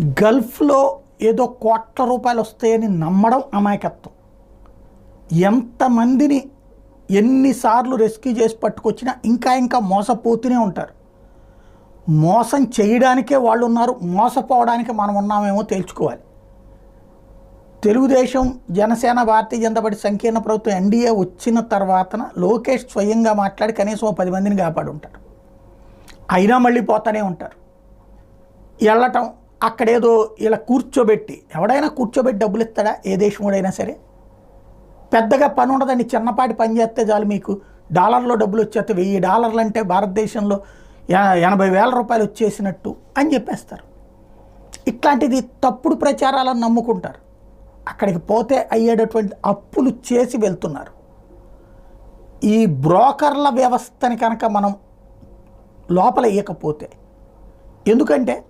గల్ఫ్లో ఏదో కోట్ల రూపాయలు వస్తాయని నమ్మడం అమాయకత్వం. ఎంతమందిని ఎన్నిసార్లు రెస్క్యూ చేసి పట్టుకొచ్చినా ఇంకా ఇంకా మోసపోతూనే ఉంటారు. మోసం చేయడానికే వాళ్ళు ఉన్నారు మోసపోవడానికి మనం ఉన్నామేమో తేల్చుకోవాలి. తెలుగుదేశం జనసేన భారతీయ జనతా పార్టీ సంకీర్ణ ప్రభుత్వం ఎన్డీఏ వచ్చిన తర్వాతన లోకేష్ స్వయంగా మాట్లాడి కనీసం పది మందిని కాపాడు ఉంటారు అయినా మళ్ళీ పోతానే ఉంటారు. వెళ్ళటం అక్కడేదో ఇలా కూర్చోబెట్టి ఎవడైనా కూర్చోబెట్టి డబ్బులు ఇస్తాడా ఏ దేశంలోడైనా సరే. పెద్దగా పని ఉండదండి చిన్నపాటి పని చేస్తే చాలు మీకు. డాలర్లో డబ్బులు వచ్చేస్తే వెయ్యి డాలర్లు అంటే భారతదేశంలో ఎనభై వేల రూపాయలు వచ్చేసినట్టు అని చెప్పేస్తారు. ఇట్లాంటిది తప్పుడు ప్రచారాలను నమ్ముకుంటారు. అక్కడికి పోతే అయ్యేటటువంటి అప్పులు చేసి వెళ్తున్నారు. ఈ బ్రోకర్ల వ్యవస్థని కనుక మనం లోపల ఇవ్వకపోతే ఎందుకంటే